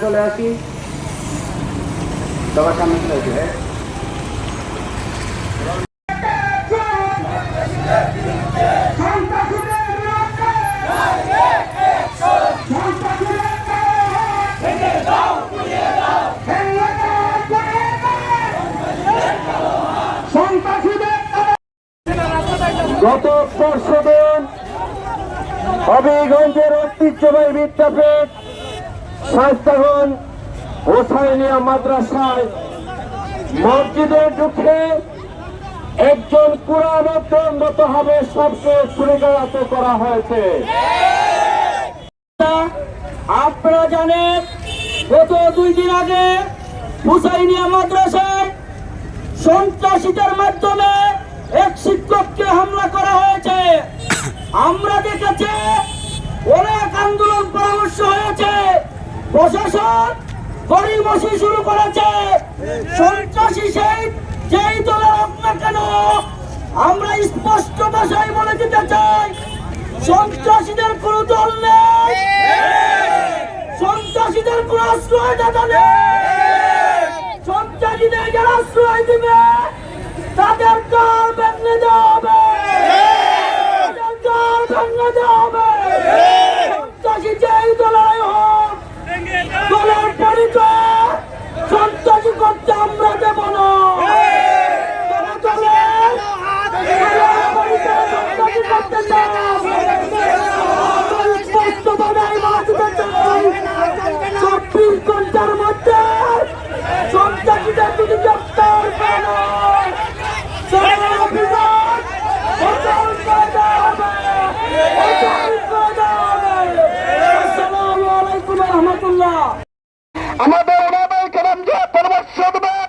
চলে আসি। সবার সামনে চলে আসি হ্যাঁ? গত পরশু দিন হবিগঞ্জের ঐতিহ্যবাহী বিদ্যাপীঠ হোসাইনিয়া মাদ্রাসায় মসজিদে ঢুকে একজন কুরাবদ্ধের মতো হবে করা হয়েছে। আপনারা জানেন, গত দুই দিন আগে হুসাইনিয়া মাদ্রাসায় সন্ত্রাসীদের মাধ্যমে প্রশাসন গড়িমসি শুরু করেছে। সন্ত্রাসী সেই, যেই দলের হোক না কেন, আমরা স্পষ্ট ভাষায় বলে দিতে চাই, সন্ত্রাসীদের কোন দল নেই। সন্ত্রাসীদের কোন আশ্রয় দাদা নেই। সন্ত্রাসীদের যারা আশ্রয় দিবে তাদের কাল ভেঙে দেওয়া হবে তাদের কাল ভেঙে দেওয়া হবে সন্ত্রাসী যেই দলের হোক দলের পরিচয় সন্ত্রাসী করতে আমরা দেব না তারা দলের দলের পরিচয় সন্ত্রাসী করতে চায় স্পষ্টভাবে আমি বলে দিতে চাই চব্বিশ ঘণ্টার মধ্যে সন্ত্রাসীদের যদি গ্রেপ্তার করে না, তাহলে অভিযান অচল করে দেওয়া হবে। অচল করে দেওয়া হবে। আসসালামু আলাইকুম রহমতুল্লাহ আমাদের ওনাদের কেরাম যে পরামর্শ দেবেন